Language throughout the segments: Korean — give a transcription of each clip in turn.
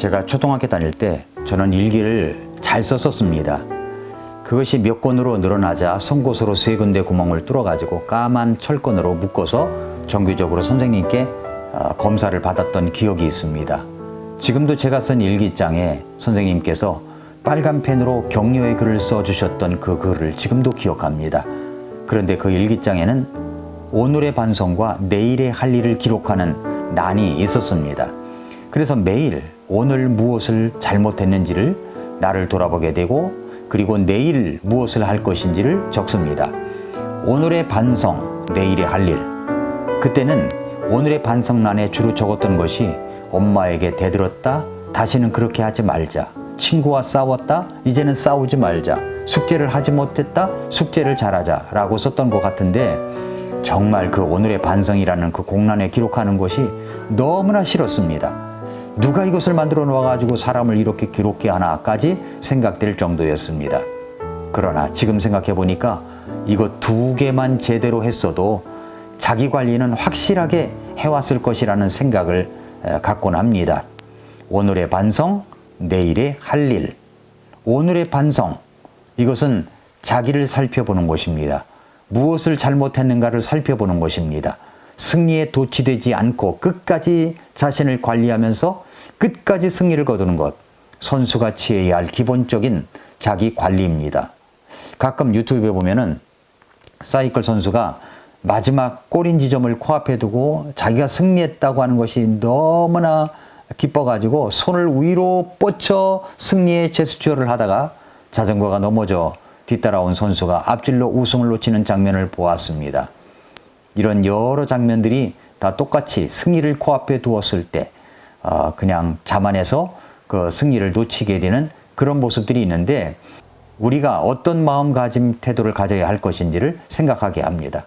제가 초등학교 다닐 때 저는 일기를 잘 썼었습니다. 그것이 몇 권으로 늘어나자 송곳으로 세 군데 구멍을 뚫어가지고 까만 철권으로 묶어서 정기적으로 선생님께 어, 검사를 받았던 기억이 있습니다. 지금도 제가 쓴 일기장에 선생님께서 빨간 펜으로 격려의 글을 써주셨던 그 글을 지금도 기억합니다. 그런데 그 일기장에는 오늘의 반성과 내일의 할 일을 기록하는 난이 있었습니다. 그래서 매일 오늘 무엇을 잘못했는지를 나를 돌아보게 되고 그리고 내일 무엇을 할 것인지를 적습니다. 오늘의 반성, 내일의 할 일. 그때는 오늘의 반성란에 주로 적었던 것이 엄마에게 대들었다. 다시는 그렇게 하지 말자. 친구와 싸웠다. 이제는 싸우지 말자. 숙제를 하지 못했다. 숙제를 잘하자. 라고 썼던 것 같은데 정말 그 오늘의 반성이라는 그 공란에 기록하는 것이 너무나 싫었습니다. 누가 이것을 만들어 놓아가지고 사람을 이렇게 괴롭게 하나까지 생각될 정도였습니다. 그러나 지금 생각해 보니까 이것 두 개만 제대로 했어도 자기 관리는 확실하게 해왔을 것이라는 생각을 에, 갖곤 합니다. 오늘의 반성, 내일의 할 일. 오늘의 반성. 이것은 자기를 살펴보는 것입니다. 무엇을 잘못했는가를 살펴보는 것입니다. 승리에 도취되지 않고 끝까지 자신을 관리하면서 끝까지 승리를 거두는 것. 선수가 취해야 할 기본적인 자기 관리입니다. 가끔 유튜브에 보면은 사이클 선수가 마지막 골인 지점을 코앞에 두고 자기가 승리했다고 하는 것이 너무나 기뻐가지고 손을 위로 뻗쳐 승리의 제스처를 하다가 자전거가 넘어져 뒤따라온 선수가 앞질러 우승을 놓치는 장면을 보았습니다. 이런 여러 장면들이 다 똑같이 승리를 코앞에 두었을 때 어, 그냥 자만해서 그 승리를 놓치게 되는 그런 모습들이 있는데 우리가 어떤 마음가짐 태도를 가져야 할 것인지를 생각하게 합니다.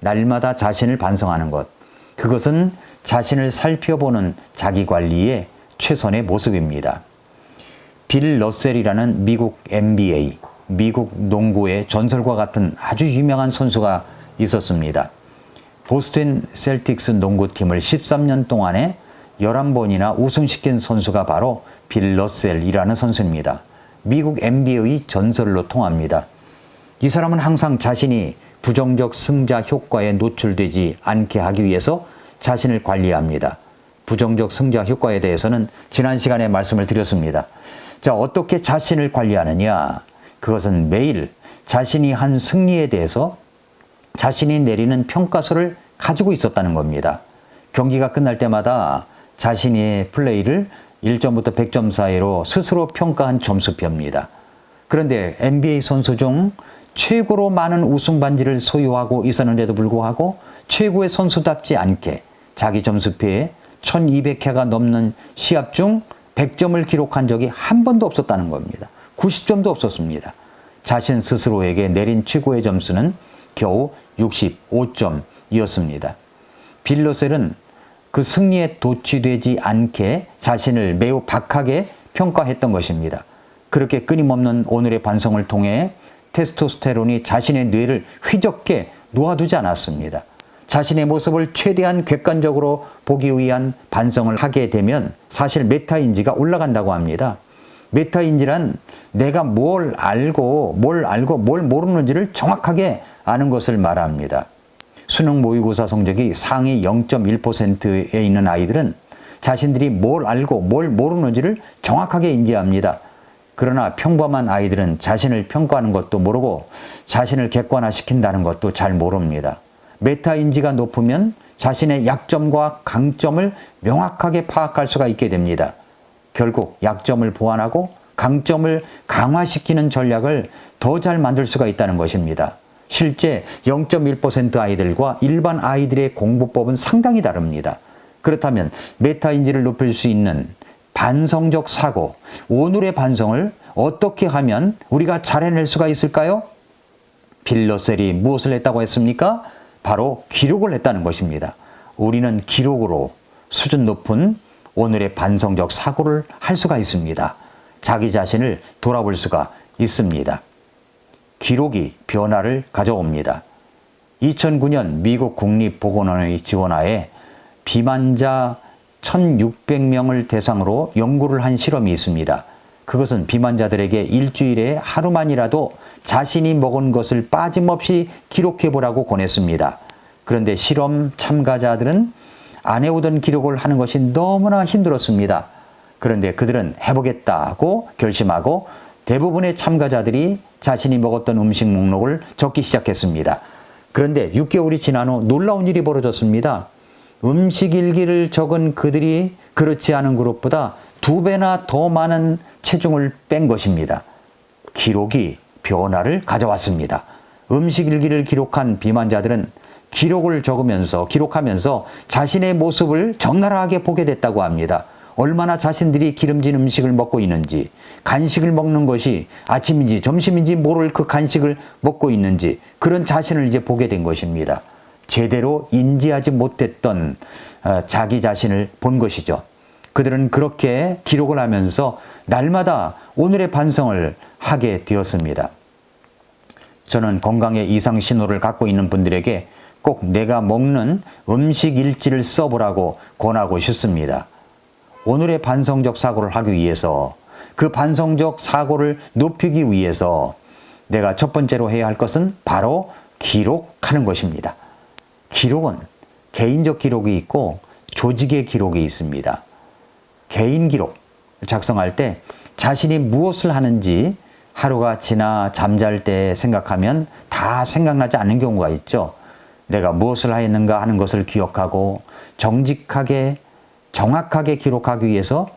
날마다 자신을 반성하는 것. 그것은 자신을 살펴보는 자기 관리의 최선의 모습입니다. 빌 러셀이라는 미국 NBA, 미국 농구의 전설과 같은 아주 유명한 선수가 있었습니다. 보스턴 셀틱스 농구팀을 13년 동안에 11번이나 우승시킨 선수가 바로 빌 러셀이라는 선수입니다. 미국 NBA의 전설로 통합니다. 이 사람은 항상 자신이 부정적 승자 효과에 노출되지 않게 하기 위해서 자신을 관리합니다. 부정적 승자 효과에 대해서는 지난 시간에 말씀을 드렸습니다. 자, 어떻게 자신을 관리하느냐? 그것은 매일 자신이 한 승리에 대해서 자신이 내리는 평가서를 가지고 있었다는 겁니다. 경기가 끝날 때마다 자신의 플레이를 1점부터 100점 사이로 스스로 평가한 점수표입니다. 그런데 NBA 선수 중 최고로 많은 우승 반지를 소유하고 있었는데도 불구하고 최고의 선수답지 않게 자기 점수표에 1200회가 넘는 시합 중 100점을 기록한 적이 한 번도 없었다는 겁니다. 90점도 없었습니다. 자신 스스로에게 내린 최고의 점수는 겨우 65점이었습니다. 빌로셀은 그 승리에 도취되지 않게 자신을 매우 박하게 평가했던 것입니다. 그렇게 끊임없는 오늘의 반성을 통해 테스토스테론이 자신의 뇌를 휘젓게 놓아두지 않았습니다. 자신의 모습을 최대한 객관적으로 보기 위한 반성을 하게 되면 사실 메타인지가 올라간다고 합니다. 메타인지란 내가 뭘 알고 뭘 알고 뭘 모르는지를 정확하게 아는 것을 말합니다. 수능 모의고사 성적이 상위 0.1%에 있는 아이들은 자신들이 뭘 알고 뭘 모르는지를 정확하게 인지합니다. 그러나 평범한 아이들은 자신을 평가하는 것도 모르고 자신을 객관화시킨다는 것도 잘 모릅니다. 메타 인지가 높으면 자신의 약점과 강점을 명확하게 파악할 수가 있게 됩니다. 결국 약점을 보완하고 강점을 강화시키는 전략을 더 잘 만들 수가 있다는 것입니다. 실제 0.1% 아이들과 일반 아이들의 공부법은 상당히 다릅니다. 그렇다면 메타인지를 높일 수 있는 반성적 사고, 오늘의 반성을 어떻게 하면 우리가 잘 해낼 수가 있을까요? 빌러셀이 무엇을 했다고 했습니까? 바로 기록을 했다는 것입니다. 우리는 기록으로 수준 높은 오늘의 반성적 사고를 할 수가 있습니다. 자기 자신을 돌아볼 수가 있습니다. 기록이 변화를 가져옵니다. 2009년 미국 국립보건원의 지원하에 비만자 1600명을 대상으로 연구를 한 실험이 있습니다. 그것은 비만자들에게 일주일에 하루만이라도 자신이 먹은 것을 빠짐없이 기록해 보라고 권했습니다. 그런데 실험 참가자들은 안 해오던 기록을 하는 것이 너무나 힘들었습니다. 그런데 그들은 해보겠다고 결심하고 대부분의 참가자들이 자신이 먹었던 음식 목록을 적기 시작했습니다. 그런데 6개월이 지난 후 놀라운 일이 벌어졌습니다. 음식 일기를 적은 그들이 그렇지 않은 그룹보다 두 배나 더 많은 체중을 뺀 것입니다. 기록이 변화를 가져왔습니다. 음식 일기를 기록한 비만자들은 기록을 적으면서 기록하면서 자신의 모습을 적나라하게 보게 됐다고 합니다. 얼마나 자신들이 기름진 음식을 먹고 있는지, 간식을 먹는 것이 아침인지 점심인지 모를 그 간식을 먹고 있는지 그런 자신을 이제 보게 된 것입니다. 제대로 인지하지 못했던 어, 자기 자신을 본 것이죠. 그들은 그렇게 기록을 하면서 날마다 오늘의 반성을 하게 되었습니다. 저는 건강의 이상 신호를 갖고 있는 분들에게 꼭 내가 먹는 음식 일지를 써보라고 권하고 싶습니다. 오늘의 반성적 사고를 하기 위해서 그 반성적 사고를 높이기 위해서 내가 첫 번째로 해야 할 것은 바로 기록하는 것입니다. 기록은 개인적 기록이 있고 조직의 기록이 있습니다. 개인 기록 작성할 때 자신이 무엇을 하는지 하루가 지나 잠잘 때 생각하면 다 생각나지 않는 경우가 있죠. 내가 무엇을 하였는가 하는 것을 기억하고 정직하게 정확하게 기록하기 위해서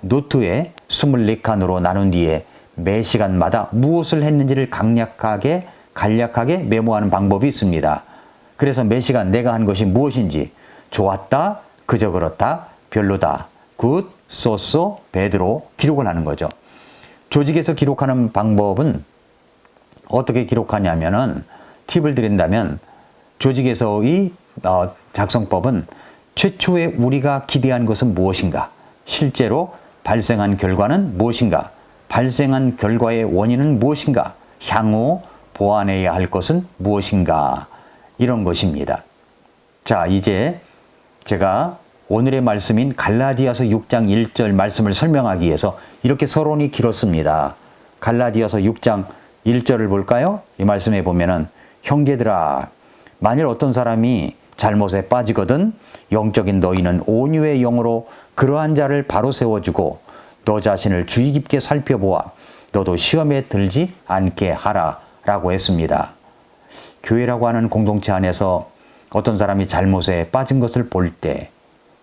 노트에 24칸으로 나눈 뒤에 매 시간마다 무엇을 했는지를 강력하게 간략하게 메모하는 방법이 있습니다. 그래서 매 시간 내가 한 것이 무엇인지 좋았다, 그저 그렇다, 별로다, 굿, 쏘쏘, 배드로 기록을 하는 거죠. 조직에서 기록하는 방법은 어떻게 기록하냐면은 팁을 드린다면 조직에서의 어, 작성법은 최초에 우리가 기대한 것은 무엇인가? 실제로 발생한 결과는 무엇인가? 발생한 결과의 원인은 무엇인가? 향후 보완해야 할 것은 무엇인가? 이런 것입니다. 자, 이제 제가 오늘의 말씀인 갈라디아서 6장 1절 말씀을 설명하기 위해서 이렇게 서론이 길었습니다. 갈라디아서 6장 1절을 볼까요? 이 말씀에 보면은 형제들아 만일 어떤 사람이 잘못에 빠지거든 영적인 너희는 온유의 영으로 그러한 자를 바로 세워주고 너 자신을 주의 깊게 살펴보아 너도 시험에 들지 않게 하라 라고 했습니다. 교회라고 하는 공동체 안에서 어떤 사람이 잘못에 빠진 것을 볼 때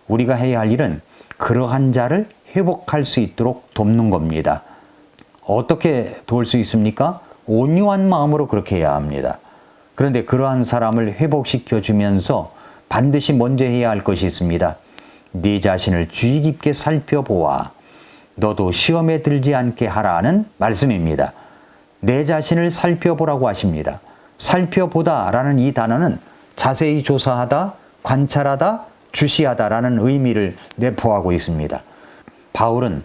우리가 해야 할 일은 그러한 자를 회복할 수 있도록 돕는 겁니다. 어떻게 도울 수 있습니까? 온유한 마음으로 그렇게 해야 합니다. 그런데 그러한 사람을 회복시켜 주면서 반드시 먼저 해야 할 것이 있습니다. 네 자신을 주의 깊게 살펴보아 너도 시험에 들지 않게 하라는 말씀입니다. 내 자신을 살펴보라고 하십니다. 살펴보다 라는 이 단어는 자세히 조사하다, 관찰하다, 주시하다 라는 의미를 내포하고 있습니다. 바울은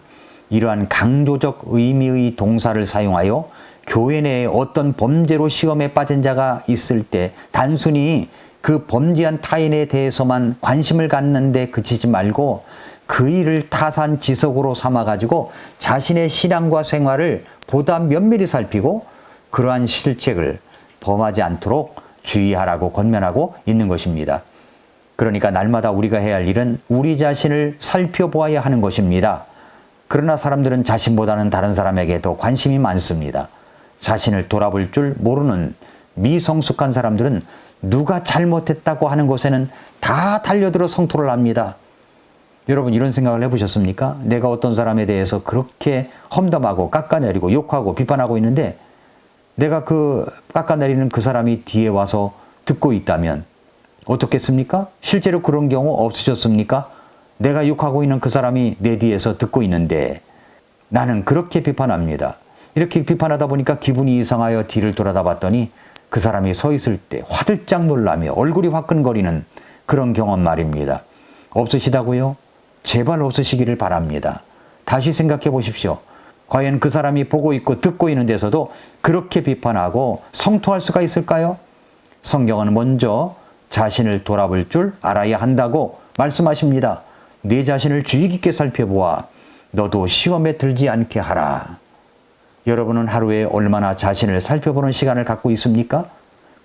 이러한 강조적 의미의 동사를 사용하여 교회 내에 어떤 범죄로 시험에 빠진 자가 있을 때 단순히 그 범죄한 타인에 대해서만 관심을 갖는데 그치지 말고 그 일을 타산 지석으로 삼아가지고 자신의 신앙과 생활을 보다 면밀히 살피고 그러한 실책을 범하지 않도록 주의하라고 권면하고 있는 것입니다. 그러니까 날마다 우리가 해야 할 일은 우리 자신을 살펴보아야 하는 것입니다. 그러나 사람들은 자신보다는 다른 사람에게 더 관심이 많습니다. 자신을 돌아볼 줄 모르는 미성숙한 사람들은 누가 잘못했다고 하는 것에는 다 달려들어 성토를 합니다. 여러분 이런 생각을 해보셨습니까? 내가 어떤 사람에 대해서 그렇게 험담하고 깎아내리고 욕하고 비판하고 있는데 내가 그 깎아내리는 그 사람이 뒤에 와서 듣고 있다면 어떻겠습니까? 실제로 그런 경우 없으셨습니까? 내가 욕하고 있는 그 사람이 내 뒤에서 듣고 있는데 나는 그렇게 비판합니다. 이렇게 비판하다 보니까 기분이 이상하여 뒤를 돌아다 봤더니 그 사람이 서 있을 때 화들짝 놀라며 얼굴이 화끈거리는 그런 경험 말입니다. 없으시다고요? 제발 없으시기를 바랍니다. 다시 생각해 보십시오. 과연 그 사람이 보고 있고 듣고 있는 데서도 그렇게 비판하고 성토할 수가 있을까요? 성경은 먼저 자신을 돌아볼 줄 알아야 한다고 말씀하십니다. 내 자신을 주의 깊게 살펴보아 너도 시험에 들지 않게 하라. 여러분은 하루에 얼마나 자신을 살펴보는 시간을 갖고 있습니까?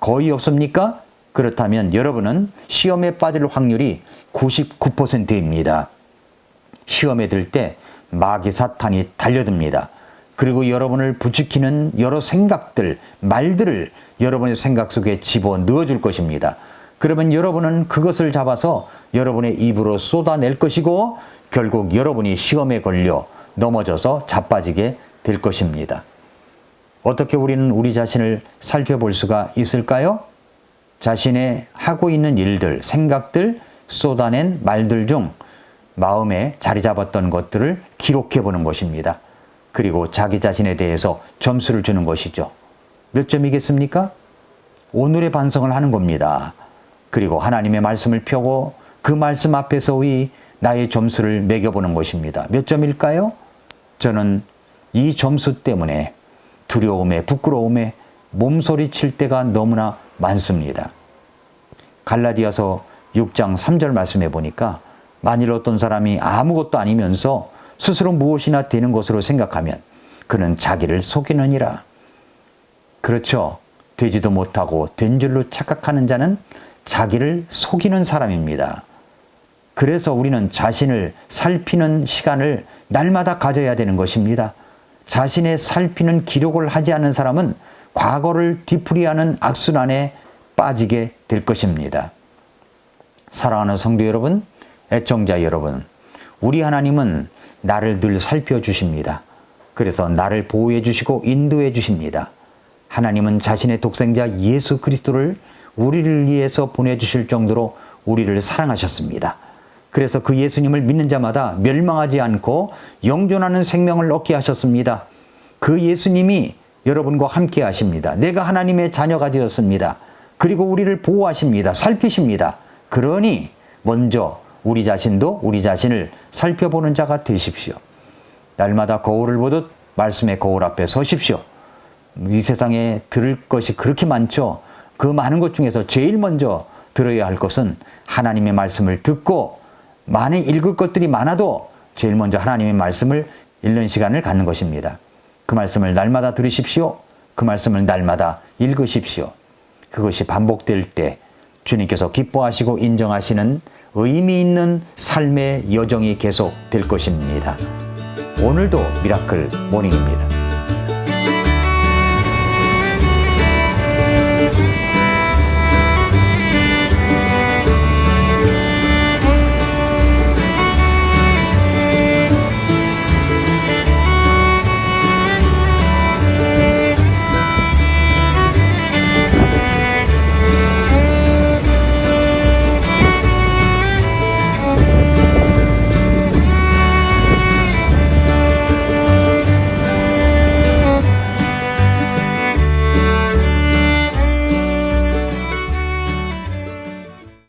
거의 없습니까? 그렇다면 여러분은 시험에 빠질 확률이 99%입니다. 시험에 들 때 마귀 사탄이 달려듭니다. 그리고 여러분을 부추기는 여러 생각들, 말들을 여러분의 생각 속에 집어 넣어 줄 것입니다. 그러면 여러분은 그것을 잡아서 여러분의 입으로 쏟아낼 것이고 결국 여러분이 시험에 걸려 넘어져서 자빠지게 될 것입니다. 어떻게 우리는 우리 자신을 살펴볼 수가 있을까요? 자신의 하고 있는 일들, 생각들, 쏟아낸 말들 중 마음에 자리 잡았던 것들을 기록해 보는 것입니다. 그리고 자기 자신에 대해서 점수를 주는 것이죠. 몇 점이겠습니까? 오늘의 반성을 하는 겁니다. 그리고 하나님의 말씀을 펴고 그 말씀 앞에서의 나의 점수를 매겨보는 것입니다. 몇 점일까요? 저는 이 점수 때문에 두려움에 부끄러움에 몸소리 칠 때가 너무나 많습니다. 갈라디아서 6장 3절 말씀해 보니까 만일 어떤 사람이 아무것도 아니면서 스스로 무엇이나 되는 것으로 생각하면 그는 자기를 속이느니라. 그렇죠. 되지도 못하고 된 줄로 착각하는 자는 자기를 속이는 사람입니다. 그래서 우리는 자신을 살피는 시간을 날마다 가져야 되는 것입니다. 자신의 살피는 기록을 하지 않은 사람은 과거를 뒤풀이하는 악순환에 빠지게 될 것입니다. 사랑하는 성도 여러분, 애청자 여러분, 우리 하나님은 나를 늘 살펴주십니다. 그래서 나를 보호해 주시고 인도해 주십니다. 하나님은 자신의 독생자 예수 그리스도를 우리를 위해서 보내주실 정도로 우리를 사랑하셨습니다. 그래서 그 예수님을 믿는 자마다 멸망하지 않고 영존하는 생명을 얻게 하셨습니다. 그 예수님이 여러분과 함께 하십니다. 내가 하나님의 자녀가 되었습니다. 그리고 우리를 보호하십니다. 살피십니다. 그러니 먼저 우리 자신도 우리 자신을 살펴보는 자가 되십시오. 날마다 거울을 보듯 말씀의 거울 앞에 서십시오. 이 세상에 들을 것이 그렇게 많죠. 그 많은 것 중에서 제일 먼저 들어야 할 것은 하나님의 말씀을 듣고 많이 읽을 것들이 많아도 제일 먼저 하나님의 말씀을 읽는 시간을 갖는 것입니다. 그 말씀을 날마다 들으십시오. 그 말씀을 날마다 읽으십시오. 그것이 반복될 때 주님께서 기뻐하시고 인정하시는 의미 있는 삶의 여정이 계속 될 것입니다. 오늘도 미라클 모닝입니다.